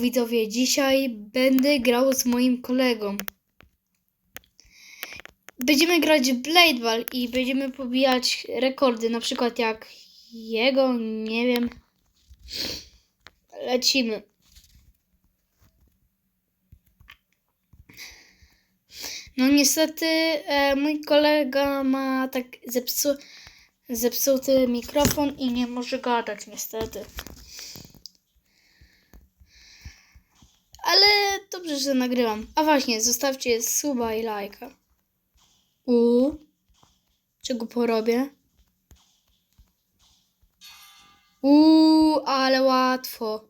Widzowie, dzisiaj będę grał z moim kolegą. Będziemy grać Blade Ball i będziemy pobijać rekordy, na przykład jak jego, nie wiem. Lecimy. No niestety e, mój kolega ma tak zepsu, zepsuty mikrofon i nie może gadać niestety. Ale dobrze, że nagrywam. A właśnie, zostawcie suba i lajka. U, czego porobię? U, ale łatwo.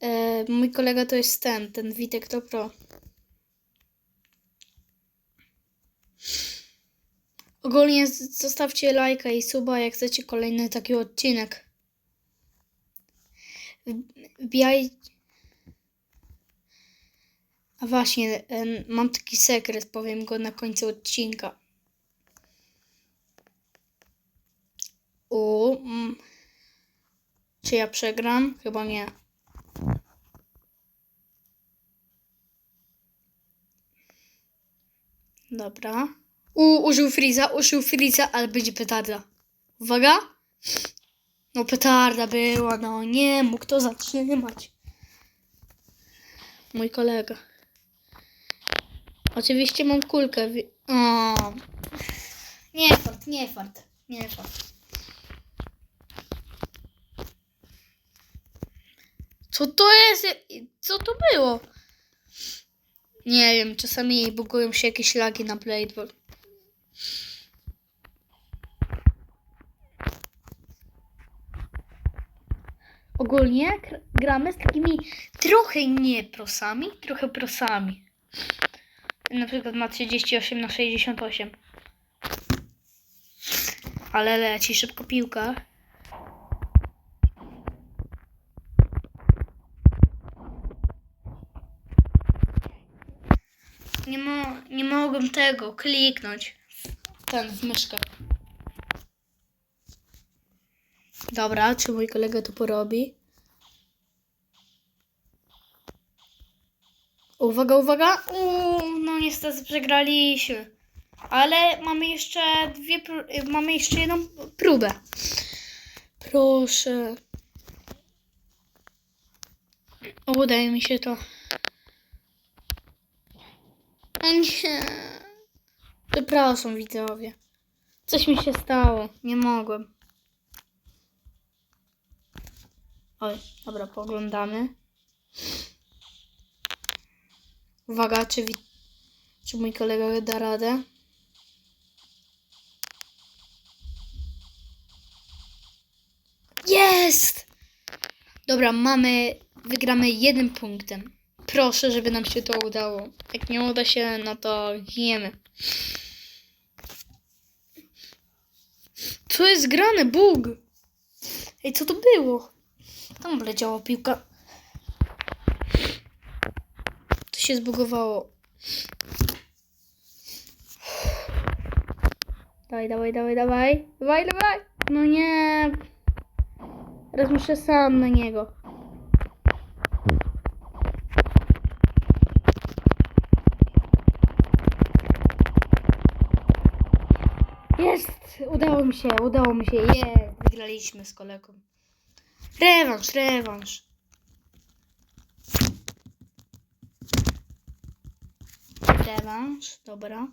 E, mój kolega to jest ten, ten Witek to pro. Ogólnie zostawcie lajka i suba, jak chcecie kolejny taki odcinek. Wbijaj. A właśnie, mam taki sekret, powiem go na końcu odcinka. U, mm. Czy ja przegram? Chyba nie. Dobra. U, użył Friza, użył Friza, ale będzie petarda. Uwaga. No petarda była, no nie mógł to zatrzymać. Mój kolega. Oczywiście mam kulkę. O. Nie fart, nie fart, nie fart. Co to jest? Co to było? Nie wiem, czasami bugują się jakieś lagi na Blade Ball. Ogólnie gr- gramy z takimi trochę nie prosami, trochę prosami. Na przykład ma 38 na 68. Ale leci szybko piłka. Nie, mo- nie mogłem tego kliknąć. Ten w myszkę. Dobra, czy mój kolega to porobi? Uwaga, uwaga! Uuu, no niestety przegraliśmy. Ale mamy jeszcze dwie, y, mamy jeszcze jedną próbę. Proszę. Udaje mi się to. Nie. Przepraszam, widzowie. Coś mi się stało. Nie mogłem. Oj, dobra, poglądamy. Uwaga, czy, czy mój kolega da radę? Jest! Dobra, mamy, wygramy jednym punktem. Proszę, żeby nam się to udało. Jak nie uda się, no to giniemy. Co jest grane? Bóg! Ej, co to było? Tam wleciała piłka. To się zbugowało. Dawaj, dawaj, dawaj, dawaj. Dawaj, dawaj. No nie. Teraz muszę sam na niego. Jest! Udało mi się, udało mi się. Jest! Wygraliśmy z kolegą. Rewanż, rewanż. Rewanż, dobra.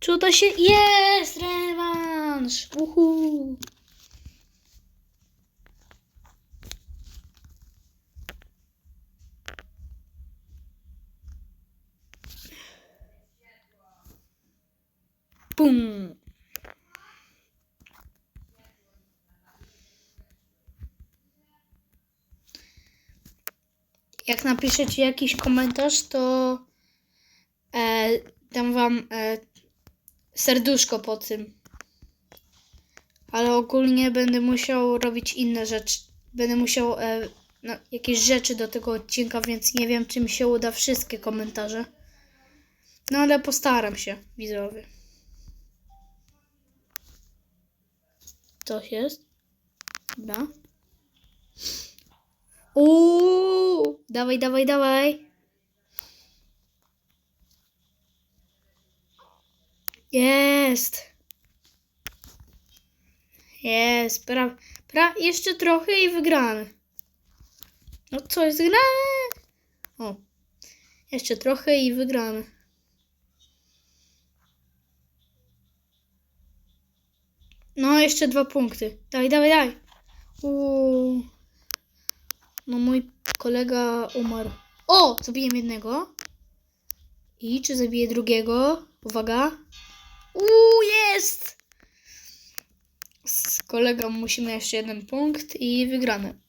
Czy uda się? Jest! Rewanż! Uhu! Bum! Jak napiszecie jakiś komentarz, to e, dam wam e, serduszko po tym. Ale ogólnie będę musiał robić inne rzeczy. Będę musiał e, no, jakieś rzeczy do tego odcinka, więc nie wiem, czy mi się uda wszystkie komentarze. No ale postaram się, widzowie. Coś jest? Dobra. Uuu, dawaj, dawaj, dawaj. Jest. Jest, pra, pra, jeszcze trochę i wygramy. No co jest grane? O, jeszcze trochę i wygramy. No, jeszcze dwa punkty. Dawaj, dawaj, dawaj. Uuu. No, mój kolega umarł. O, zabiję jednego. I czy zabiję drugiego? Uwaga. Uuu, jest! Z kolegą musimy jeszcze jeden punkt i wygramy.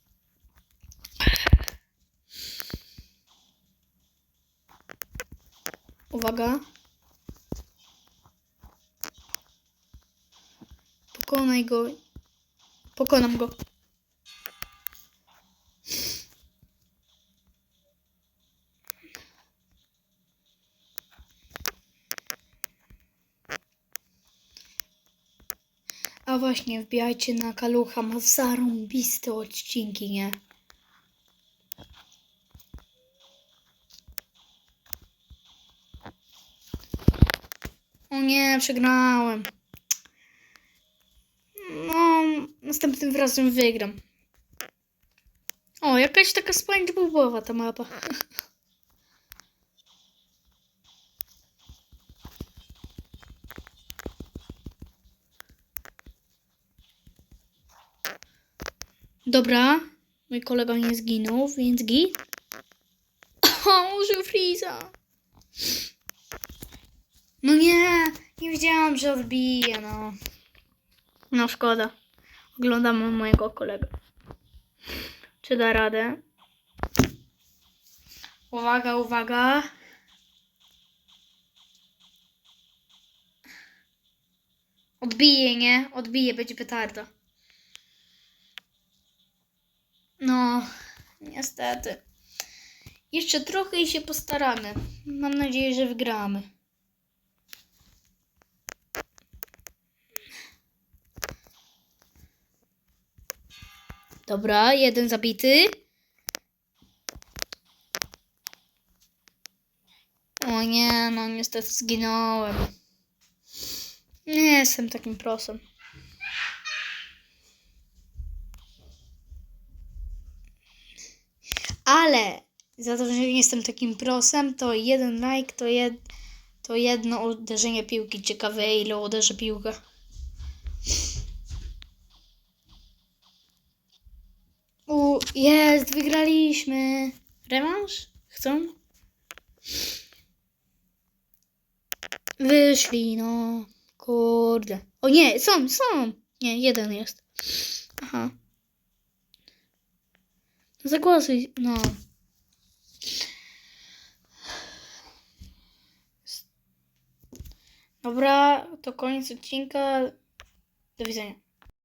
Uwaga. Pokonaj go. Pokonam go. A właśnie, wbijajcie na Kalucha, ma zarąbiste odcinki, nie? O nie, przegrałem. No, następnym razem wygram. O, jakaś taka SpongeBobowa ta mapa. Dobra, mój kolega nie zginął, więc git. O, użył. No nie, nie wiedziałam, że odbije, no. No szkoda. Oglądam mojego kolegę. Czy da radę? Uwaga, uwaga. Odbije, nie? Odbije, będzie petarda. No, niestety. Jeszcze trochę i się postaramy. Mam nadzieję, że wygramy. Dobra, jeden zabity. O nie, no niestety zginąłem. Nie jestem takim prosem. Ale za to, że nie jestem takim prosem, to jeden like to, jed, to jedno uderzenie piłki. Ciekawe ile uderzy piłka. U, jest, wygraliśmy. Rewanż? Chcą? Wyszli, no. Kurde. O nie, są, są. Nie, jeden jest. Aha. Zagłosuj, no. Dobra, to koniec odcinka. Do widzenia.